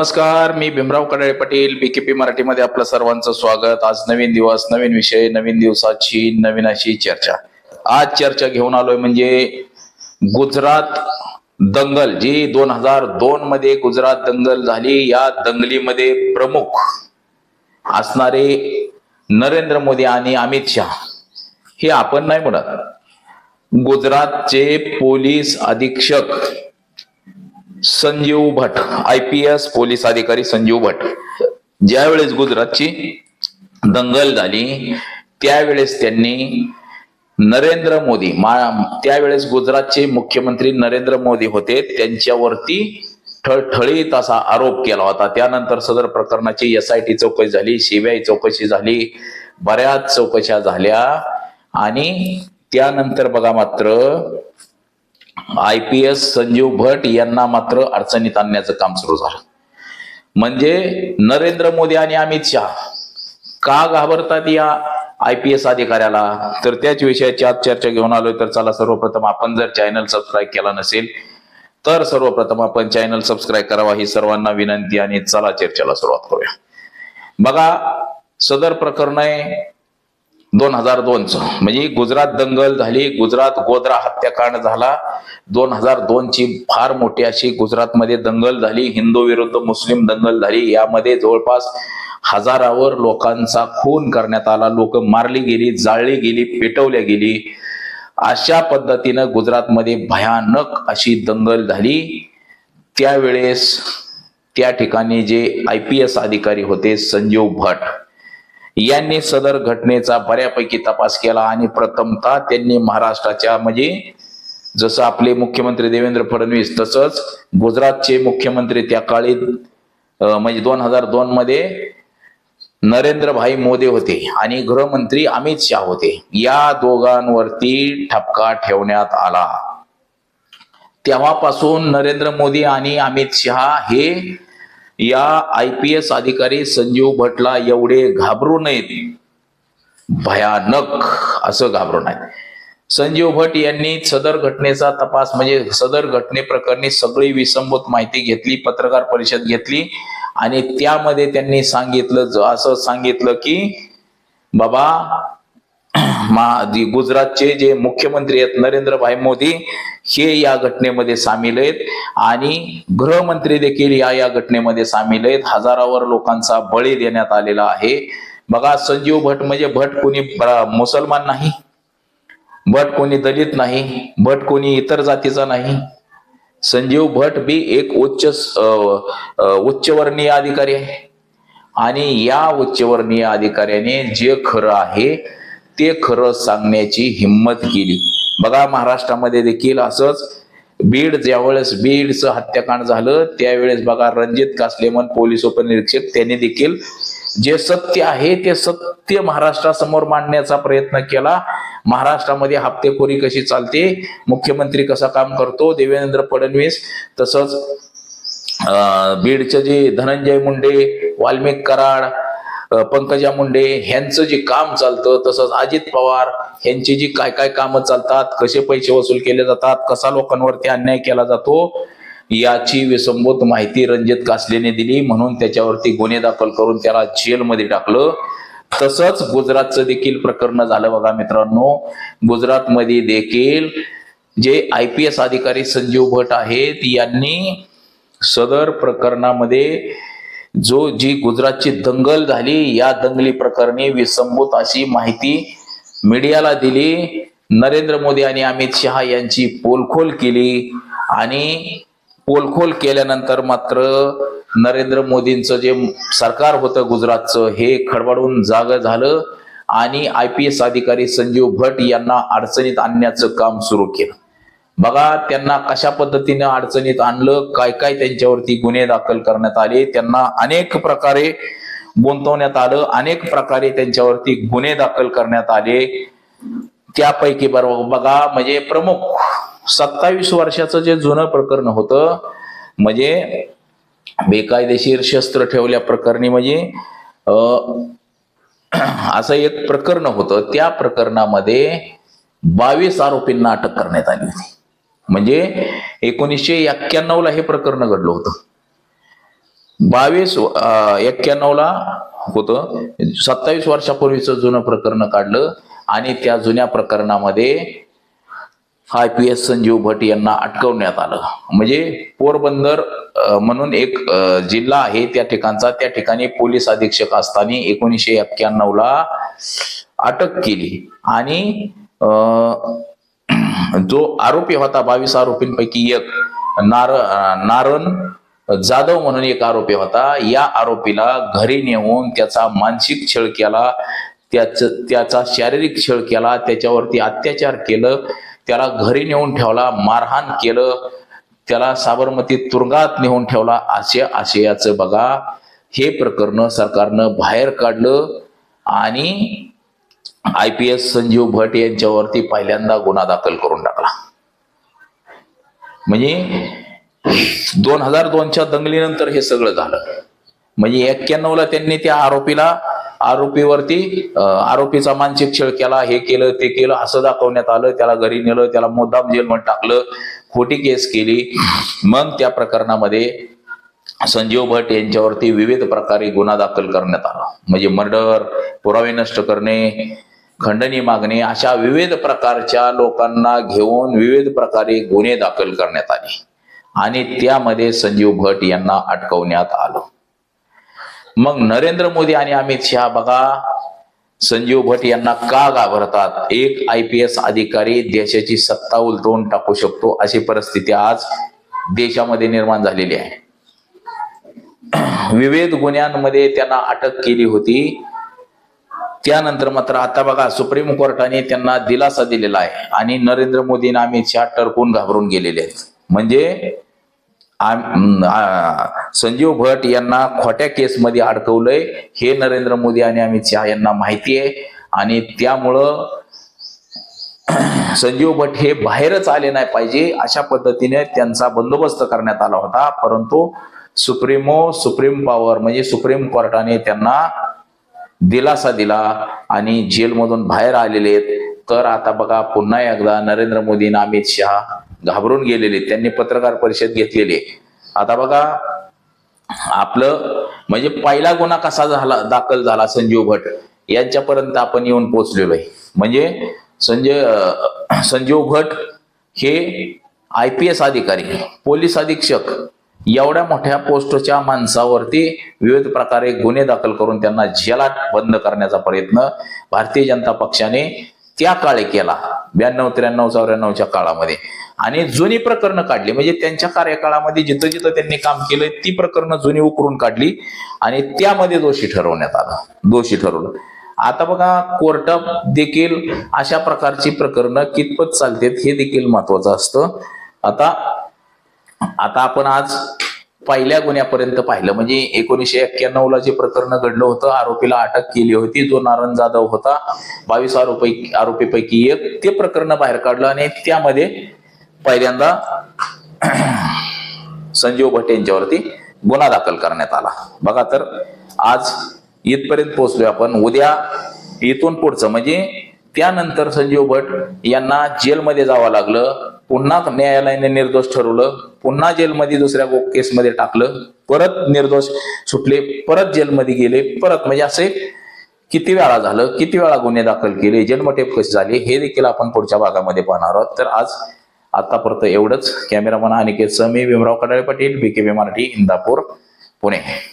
नमस्कार मी भीमराव कडाळे पाटील बीकेपी मराठीमध्ये आपलं सर्वांचं स्वागत. आज नवीन दिवस नवीन विषय नवीन दिवसाची नवीन अशी चर्चा. आज चर्चा घेऊन आलोय म्हणजे गुजरात दंगल जी दोन हजार दोन मध्ये गुजरात दंगल झाली या दंगलीमध्ये प्रमुख असणारे नरेंद्र मोदी आणि अमित शहा. हे आपण नाही म्हणत. गुजरातचे पोलीस अधीक्षक Sanjiv Bhatt I P S police अधिकारी संजीव भट. ज्यावेळेस गुजरातची दंगल झाली त्यावेळेस त्यांनी नरेंद्र मोदी त्यावेळेस गुजरातचे मुख्यमंत्री नरेंद्र मोदी होते त्यांच्यावरती ठळठळीत असा आरोप केला होता. त्यानंतर सदर प्रकरणाची एस आय टी चौकशी झाली सीबीआय चौकशी झाली बऱ्याच चौकशा झाल्या आणि त्यानंतर बघा मात्र I P S Sanjiv Bhatt यांना मात्र अडचणीत आणण्याचं काम सुरू झालं. म्हणजे नरेंद्र मोदी आणि अमित शहा का घाबरतात या आय पी एस अधिकाऱ्याला? तर त्याच विषयाची आज चर्चा घेऊन आलोय. तर चला सर्वप्रथम आपण जर चॅनल सबस्क्राईब केला नसेल तर सर्वप्रथम आपण चॅनल सबस्क्राईब करावा ही सर्वांना विनंती आणि चला चर्चेला सुरुवात करूया. बघा सदर प्रकरण आहे दोन हजार दोनच. म्हणजे गुजरात दंगल झाली गुजरात गोद्रा हत्याकांड झाला. दोन हजार दोन ची फार मोठी अशी गुजरातमध्ये दंगल झाली हिंदू विरुद्ध मुस्लिम दंगल झाली. यामध्ये जवळपास हजारावर लोकांचा खून करण्यात आला. लोक मारली गेली जाळली गेली पेटवल्या गेली. अशा पद्धतीनं गुजरातमध्ये भयानक अशी दंगल झाली. त्यावेळेस त्या ठिकाणी जे आय पी एस अधिकारी होते संजीव भट यांनी सदर घटनेचा बऱ्यापैकी तपास केला आणि प्रथमतः त्यांनी महाराष्ट्राच्या म्हणजे जसं आपले मुख्यमंत्री देवेंद्र फडणवीस तसंच गुजरातचे मुख्यमंत्री त्या काळी म्हणजे दोन हजार दोन मध्ये नरेंद्र भाई मोदी होते आणि गृहमंत्री अमित शहा होते. या दोघांवरती ठपका ठेवण्यात आला. तेव्हापासून नरेंद्र मोदी आणि अमित शहा हे या आय पी एस अधिकारी संजीव भटला एवढे घाबरू नयेत. भयानक असं घाबरू नये. संजीव भट यांनी सदर घटनेचा तपास म्हणजे सदर घटनेप्रकरणी सगळी विसंबूत माहिती घेतली पत्रकार परिषद घेतली आणि त्यामध्ये त्यांनी सांगितलं असं सांगितलं की बाबा गुजरातचे जे मुख्यमंत्री आहेत नरेंद्र भाई मोदी हे या घटनेमध्ये सामील आहेत. आणि गृहमंत्री देखील या या घटनेमध्ये सामील आहेत. हजारावर लोकांचा बळी देण्यात आलेला आहे. बघा संजीव भट म्हणजे भट कोणी मुसलमान नाही. भट कोणी दलित नाही. भट कोणी इतर जातीचा नाही. संजीव भट बी एक उच्च उच्चवर्णीय अधिकारी आहे. आणि या उच्चवर्णीय अधिकाऱ्याने जे खरं आहे ते खरं सांगण्याची हिंमत केली. बघा महाराष्ट्रामध्ये देखील असंच बीड ज्यावेळेस बीडचं हत्याकांड झालं त्यावेळेस बघा रणजित कासलेमन पोलीस उपनिरीक्षक त्यांनी देखील जे सत्य आहे ते सत्य महाराष्ट्रासमोर मांडण्याचा प्रयत्न केला. महाराष्ट्रामध्ये हप्तेखोरी कशी चालते मुख्यमंत्री कसा काम करतो देवेंद्र फडणवीस तसंच अं, बीडचे जे धनंजय मुंडे वाल्मिक कराड पंकजा मुंडे ह्यांचं जे काम चालतं तसंच अजित पवार यांची जी काय काय कामं चालतात कसे पैसे वसूल केले जातात कसा लोकांवरती अन्याय केला जातो याची विसंबूत माहिती रणजित कासलेने दिली. म्हणून त्याच्यावरती गुन्हे दाखल करून त्याला जेलमध्ये टाकलं. तसंच गुजरातचं देखील प्रकरण झालं बघा मित्रांनो. गुजरातमध्ये देखील जे आय पी एस अधिकारी संजीव भट आहेत यांनी सदर प्रकरणामध्ये जो जी गुजरातची दंगल झाली या दंगली प्रकरणी विसंबूत अशी माहिती मीडियाला दिली. नरेंद्र मोदी आणि अमित शहा यांची पोलखोल केली आणि पोलखोल केल्यानंतर मात्र नरेंद्र मोदींचं जे सरकार होतं गुजरातचं हे खडबडून जाग झालं आणि आय पी एस अधिकारी संजीव भट यांना अडचणीत आणण्याचं काम सुरू केलं. बघा त्यांना कशा पद्धतीने अडचणीत आणलं काय काय त्यांच्यावरती गुन्हे दाखल करण्यात आले त्यांना अनेक प्रकारे गुंतवण्यात आलं अनेक प्रकारे त्यांच्यावरती गुन्हे दाखल करण्यात आले. त्यापैकी बरोबर बघा म्हणजे प्रमुख सत्तावीस वर्षाचं जे जुनं प्रकरण होतं म्हणजे बेकायदेशीर शस्त्र ठेवल्या प्रकरणी म्हणजे असं एक प्रकरण होतं त्या प्रकरणामध्ये बावीस आरोपींना अटक करण्यात आली होती. म्हणजे एकोणीसशे एक्क्याण्णव ला हे प्रकरण घडलं होतं. बावीस एक्क्याण्णव ला होतं. सत्तावीस वर्षापूर्वीचं जुनं प्रकरण काढलं आणि त्या जुन्या प्रकरणामध्ये I P S Sanjiv Bhatt यांना अटकवण्यात आलं. म्हणजे पोरबंदर म्हणून एक जिल्हा आहे त्या ठिकाणचा. त्या ठिकाणी पोलीस अधीक्षक असताना एकोणीसशे एक्क्याण्णव ला अटक केली. आणि जो आरोपी होता बावीस आरोपींपैकी एक नार नारण जाधव म्हणून एक आरोपी होता. या आरोपीला घरी नेऊन त्याचा मानसिक छळ केला त्याच त्याचा शारीरिक छळ केला त्याच्यावरती अत्याचार केलं त्याला घरी नेऊन ठेवला मारहाण केलं त्याला साबरमती तुरुंगात नेऊन ठेवला असे आशयाचं बघा. हे प्रकरण सरकारनं बाहेर काढलं आणि I P S Sanjiv Bhatt यांच्यावरती पहिल्यांदा गुन्हा दाखल करून टाकला. म्हणजे दोन हजार दोनच्या दंगलीनंतर हे सगळं झालं. म्हणजे एक्क्याण्णव ला त्यांनी त्या आरोपीला आरोपीवरती आरोपीचा मानसिक छळ केला हे केलं ते केलं असं दाखवण्यात आलं त्याला घरी नेलं त्याला मुद्दाम जेलमध्ये टाकलं खोटी केस केली. मग त्या प्रकरणामध्ये संजीव भट यांच्यावरती विविध प्रकारे गुन्हा दाखल करण्यात आला. म्हणजे मर्डर पुरावे नष्ट करणे खंडणी मागणी अशा विविध प्रकारच्या लोकांना घेऊन विविध प्रकारे गुन्हे दाखल करण्यात आले. आणि त्यामध्ये संजीव भट यांना अटकवण्यात आलं. मग नरेंद्र मोदी आणि अमित शहा बघा संजीव भट यांना का घाबरतात? एक आय पी एस अधिकारी देशाची सत्ता उलटवून टाकू शकतो अशी परिस्थिती आज देशामध्ये निर्माण झालेली आहे. विविध गुन्ह्यांमध्ये त्यांना अटक केली होती. त्यानंतर मात्र आता बघा सुप्रीम कोर्टाने त्यांना दिलासा दिलेला आहे आणि नरेंद्र मोदी आम्ही अमित शहा टरकून घाबरून गेलेले आहेत. म्हणजे संजीव भट यांना खोट्या केसमध्ये अडकवलंय हे नरेंद्र मोदी आणि अमित शहा यांना माहिती आहे. आणि त्यामुळं संजीव भट हे बाहेरच आले नाही पाहिजे अशा पद्धतीने त्यांचा बंदोबस्त करण्यात आला होता. परंतु सुप्रीमो सुप्रीम पॉवर म्हणजे सुप्रीम कोर्टाने त्यांना दिलासा दिला आणि जेलमधून बाहेर आलेले आहेत. तर आता बघा पुन्हा एकदा नरेंद्र मोदी आणि अमित शहा घाबरून गेलेले त्यांनी पत्रकार परिषद घेतलेली आहे. आता बघा आपलं म्हणजे पहिला गुन्हा कसा झाला दाखल झाला संजीव भट? यांच्यापर्यंत आपण येऊन पोहोचलेलो आहे. म्हणजे संजय संजीव भट हे आय पी एस अधिकारी पोलीस अधीक्षक एवढ्या मोठ्या पोस्टच्या माणसावरती विविध प्रकारे गुन्हे दाखल करून त्यांना जेलात बंद करण्याचा प्रयत्न भारतीय जनता पक्षाने त्या काळी केला. ब्याण्णव त्र्याण्णव चौऱ्याण्णवच्या काळामध्ये. आणि जुनी प्रकरणं काढली. म्हणजे त्यांच्या कार्यकाळामध्ये जिथं जिथं त्यांनी काम केलंय ती प्रकरणं जुनी उकरून काढली आणि त्यामध्ये दोषी ठरवण्यात आलं. दोषी ठरवलं. आता बघा कोर्ट देखील अशा प्रकारची प्रकरणं कितपत चालतात हे देखील महत्वाचं असतं. आता आता आपण आज पहिल्या गुन्ह्यापर्यंत पाहिलं. म्हणजे एकोणीशे एक्क्याण्णव ला जे प्रकरण घडलं होतं आरोपीला अटक केली होती. जो नारायण जाधव होता बावीस आरोपी आरोपीपैकी एक ते प्रकरण बाहेर काढलं आणि त्यामध्ये पहिल्यांदा संजीव भट यांच्यावरती गुन्हा दाखल करण्यात आला. बघा तर आज इथपर्यंत पोहोचलोय आपण. उद्या इथून पुढचं म्हणजे त्यानंतर संजीव भट यांना जेलमध्ये जावं लागलं. पुन्हा न्यायालयाने निर्दोष ठरवलं. पुन्हा जेलमध्ये दुसऱ्या केसमध्ये टाकलं. परत निर्दोष सुटले. परत जेलमध्ये गेले. परत म्हणजे असे किती वेळा झालं? किती वेळा गुन्हे दाखल केले? जन्मटेप कसे झाले. हे देखील आपण पुढच्या भागामध्ये पाहणार आहोत. तर आज आतापर्यंत एवढंच. कॅमेरामन अनिकेत मी भीमराव कडाळे पाटील बीकेबी मराठी इंदापूर पुणे.